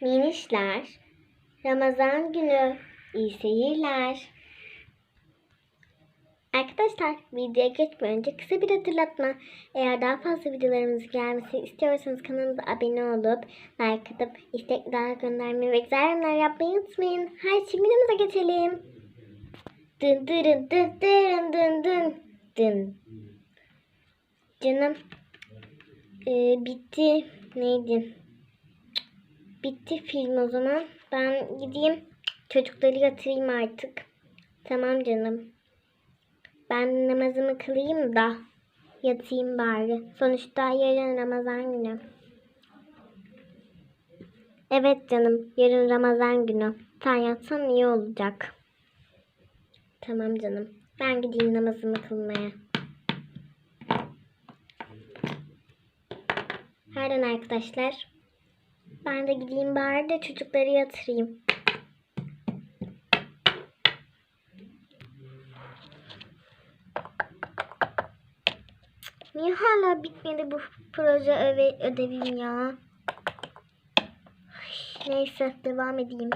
minişler. Ramazan günü. İyi seyirler. Arkadaşlar videoya geçmeden önce kısa bir hatırlatma. Eğer daha fazla videolarımız gelmesini istiyorsanız kanalımıza abone olup like atıp istekler göndermeyi ve güzel yorumlar yapmayı unutmayın. Haydi şimdi videomuza geçelim. Dın dırın dın dırın dın dın dın. Canım ee, bitti. Neydi? Bitti film o zaman. Ben gideyim. Çocukları yatırayım artık. Tamam canım. Ben namazımı kılayım da yatayım bari. Sonuçta yarın Ramazan günü. Evet canım. Yarın Ramazan günü. Sen yatsan iyi olacak. Tamam canım. Ben gideyim namazımı kılmaya. Pardon arkadaşlar. Ben de gideyim bari de çocukları yatırayım. Niye hala bitmedi bu proje öve ödevim ya? Neyse devam edeyim.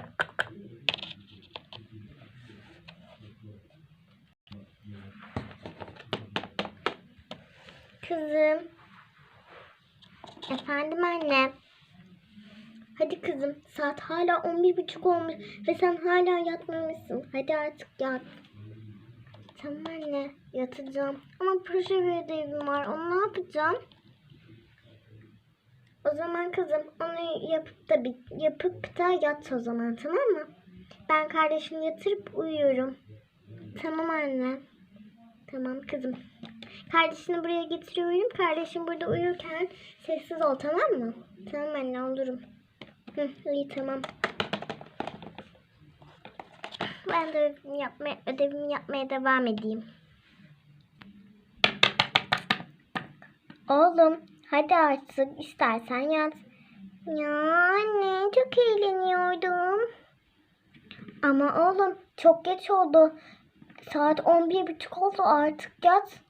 Kızım. Efendim anne. Hadi kızım saat hala 11.30 olmuş ve sen hala yatmamışsın. Hadi artık yat. Tamam anne yatacağım. Ama proje ve ödevim var. Onu ne yapacağım? O zaman kızım onu yapıp da yapıp da yat o zaman tamam mı? Ben kardeşimi yatırıp uyuyorum. Tamam anne. Tamam kızım. Kardeşini buraya getiriyorum. Kardeşim burada uyurken sessiz ol tamam mı? Tamam anne olurum. Hı, iyi tamam. Ben de ödevimi yapmaya, ödevimi yapmaya devam edeyim. Oğlum hadi artık istersen yat. Ya anne çok eğleniyordum. Ama oğlum çok geç oldu. Saat 11.30 oldu artık yat.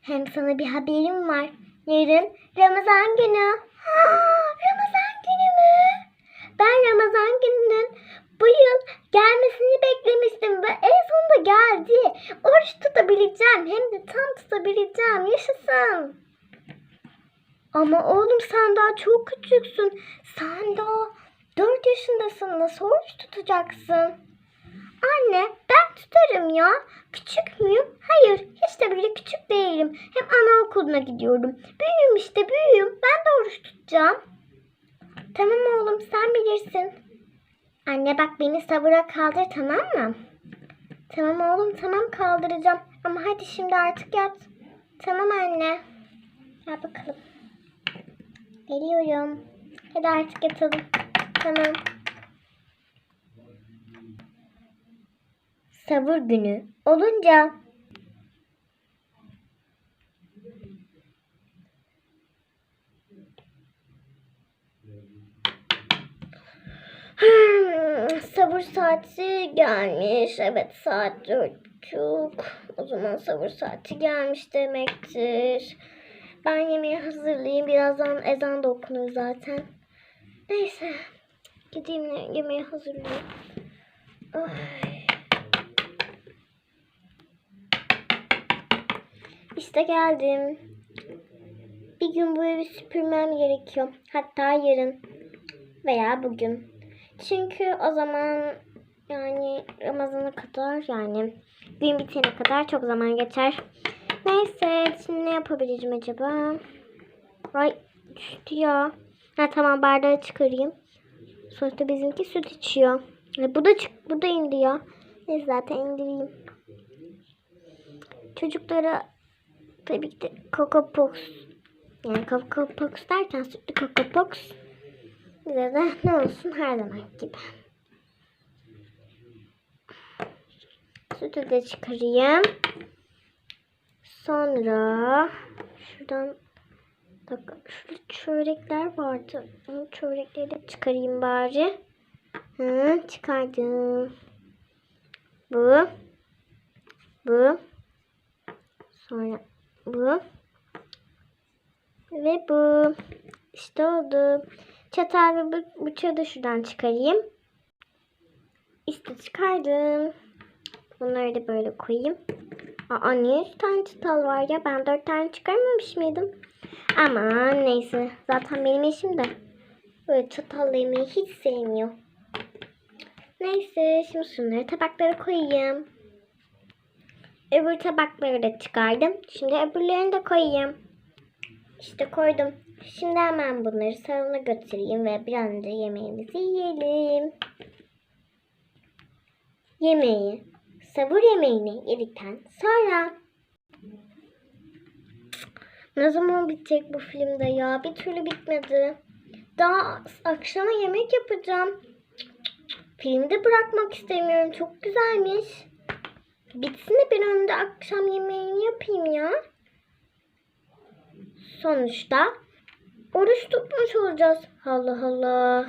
Hem sana bir haberim var. Yarın Ramazan günü. Ha, Ramazan? Ben Ramazan gününün bu yıl gelmesini beklemiştim ve en sonunda geldi. Oruç tutabileceğim hem de tam tutabileceğim. Yaşasın. Ama oğlum sen daha çok küçüksün. Sen daha 4 yaşındasın. Nasıl oruç tutacaksın? Anne ben tutarım ya. Küçük müyüm? Hayır hiç de bile küçük değilim. Hem anaokuluna gidiyorum. Büyüğüm işte büyüğüm. Ben de oruç tutacağım. Tamam oğlum sen bilirsin. Anne bak beni sabıra kaldır tamam mı? Tamam oğlum tamam kaldıracağım. Ama hadi şimdi artık yat. Tamam anne. Gel bakalım. Geliyorum. Hadi artık yatalım. Tamam. Sabır günü olunca Hmm, sabır saati gelmiş. Evet saat dört buçuk. O zaman sabır saati gelmiş demektir. Ben yemeği hazırlayayım. Birazdan ezan da okunur zaten. Neyse. Gideyim de yemeği hazırlayayım. Ay. İşte geldim. Bir gün bu evi süpürmem gerekiyor. Hatta yarın veya bugün. Çünkü o zaman yani Ramazan'a kadar yani gün bitene kadar çok zaman geçer. Neyse şimdi ne yapabilirim acaba? Ay düştü ya. Ha tamam bardağı çıkarayım. Sonuçta bizimki süt içiyor. E, bu da çık bu da indi ya. Neyse zaten indireyim. Çocuklara tabii ki de Coco Pox yani Coco Pox derken sütlü Coco Pox bize de ne olsun her zaman gibi. Sütü de çıkarayım. Sonra şuradan bak şurada çörekler vardı. O çörekleri de çıkarayım bari. Hı, çıkardım. Bu. Bu. Sonra bu. Ve bu. İşte oldu. Çatal ve bı- bıçağı da şuradan çıkarayım. İşte çıkardım. Bunları da böyle koyayım. Aa niye üç tane çatal var ya? Ben dört tane çıkarmamış mıydım? Aman neyse. Zaten benim eşim de böyle çatalla yemeği hiç sevmiyor. Neyse şimdi şunları tabaklara koyayım. Öbür tabakları da çıkardım. Şimdi öbürlerini de koyayım. İşte koydum. Şimdi hemen bunları salona götüreyim ve bir an önce yemeğimizi yiyelim. Yemeği, sabır yemeğini yedikten sonra ne zaman bitecek bu filmde ya? Bir türlü bitmedi. Daha akşama yemek yapacağım. Filmi de bırakmak istemiyorum. Çok güzelmiş. Bitsin de bir önde akşam yemeğini yapayım ya. Sonuçta oruç tutmuş olacağız. Allah Allah.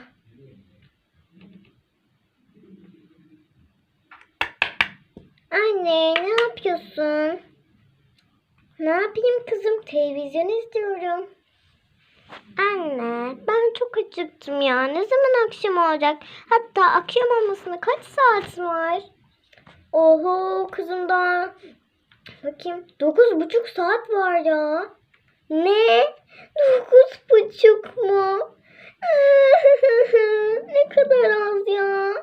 Anne ne yapıyorsun? Ne yapayım kızım? Televizyon izliyorum. Anne ben çok acıktım ya. Ne zaman akşam olacak? Hatta akşam olmasına kaç saat var? Oho kızım daha bakayım dokuz buçuk saat var ya. Ne? Dokuz buçuk mu? ne kadar az ya.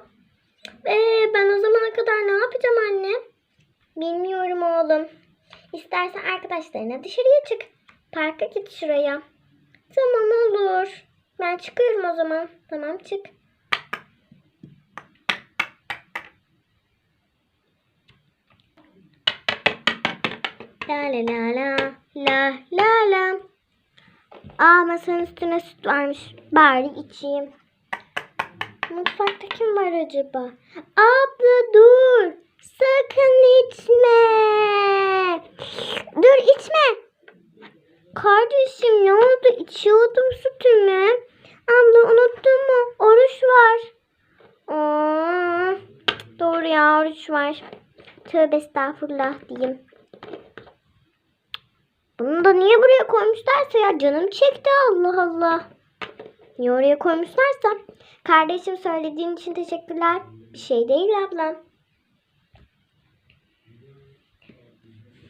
Ee, ben o zamana kadar ne yapacağım anne? Bilmiyorum oğlum. İstersen arkadaşlarına dışarıya çık. Parka git şuraya. Tamam olur. Ben çıkıyorum o zaman. Tamam çık. La la la la la la la. Aa masanın üstüne süt varmış. Bari içeyim. Mutfakta kim var acaba? Abla dur. Sakın içme. Dur içme. Kardeşim ne oldu? İçiyordum sütümü. Abla unuttun mu? Oruç var. Aa, doğru ya oruç var. Tövbe estağfurullah diyeyim. Bunu da niye buraya koymuşlarsa ya canım çekti Allah Allah. Niye oraya koymuşlarsa? Kardeşim söylediğin için teşekkürler. Bir şey değil ablam.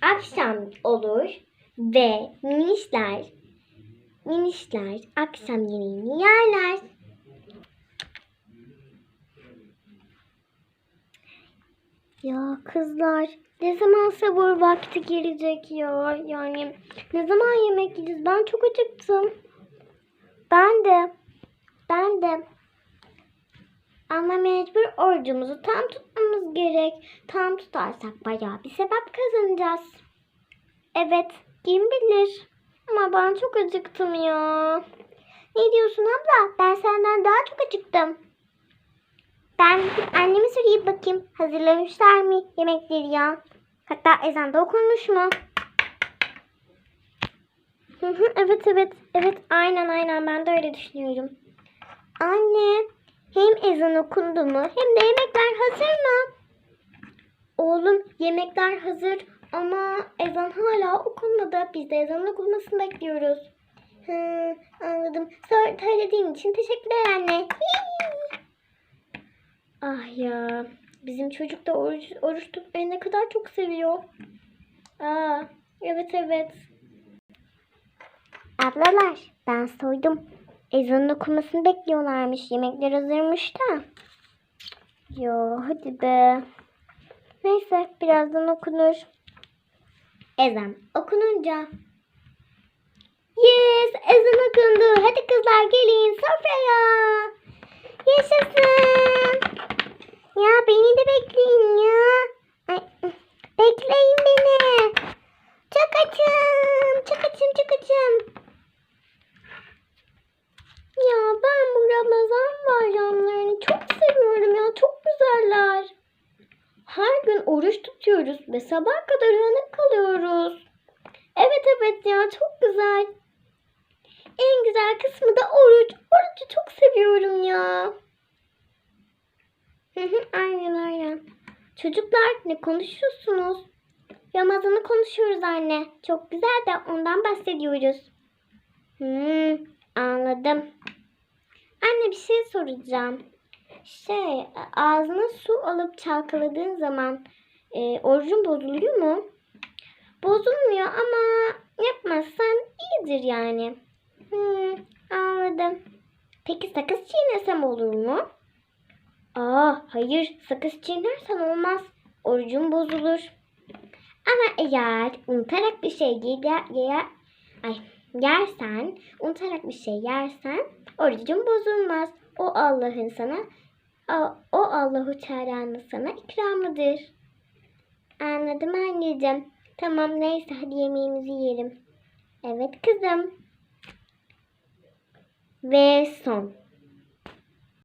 Akşam olur ve minişler minişler akşam yemeğini yerler. Ya kızlar ne zaman sabır vakti gelecek ya? Yani ne zaman yemek yiyeceğiz? Ben çok acıktım. Ben de. Ben de. Ama mecbur orucumuzu tam tutmamız gerek. Tam tutarsak bayağı bir sebep kazanacağız. Evet, kim bilir. Ama ben çok acıktım ya. Ne diyorsun abla? Ben senden daha çok acıktım. Ben anneme sorayım bakayım. Hazırlamışlar mı yemekleri ya? Hatta ezan da okunmuş mu? Hı hı, evet evet. Evet aynen aynen ben de öyle düşünüyorum. Anne hem ezan okundu mu hem de yemekler hazır mı? Oğlum yemekler hazır ama ezan hala okunmadı. Biz de ezanın okunmasını bekliyoruz. Hı, anladım. Söylediğin için teşekkürler anne. Ah ya. Bizim çocuk da oruç, oruç tutmayı ne kadar çok seviyor. Aa, evet evet. Ablalar ben soydum. Ezanın okunmasını bekliyorlarmış. Yemekler hazırmış da. Yo hadi be. Neyse birazdan okunur. Ezan okununca. Yes ezan okundu. Hadi kızlar gelin sofraya. Yaşasın. Ya beni de bekleyin ya. Ay, bekleyin beni. Çok açım. Çok açım çok açım. Ya ben bu Ramazan bayramlarını çok seviyorum ya. Çok güzeller. Her gün oruç tutuyoruz ve sabah kadar uyanık kalıyoruz. Evet evet ya çok güzel. En güzel kısmı da oruç. Orucu çok seviyorum ya. Hı hı, aynen aynen. Çocuklar ne konuşuyorsunuz? Ramazan'ı konuşuyoruz anne. Çok güzel de ondan bahsediyoruz. Hmm, anladım. Anne bir şey soracağım. Şey ağzına su alıp çalkaladığın zaman e, orucun bozuluyor mu? Bozulmuyor ama yapmazsan iyidir yani. Hmm, anladım. Peki sakız çiğnesem olur mu? Aa hayır sakız çiğnersen olmaz. Orucun bozulur. Ama eğer unutarak bir şey yer, yer, ay, yersen, unutarak bir şey yersen orucun bozulmaz. O Allah'ın sana, o, Allahu Teala'nın sana ikramıdır. Anladım anneciğim. Tamam neyse hadi yemeğimizi yiyelim. Evet kızım. Ve son.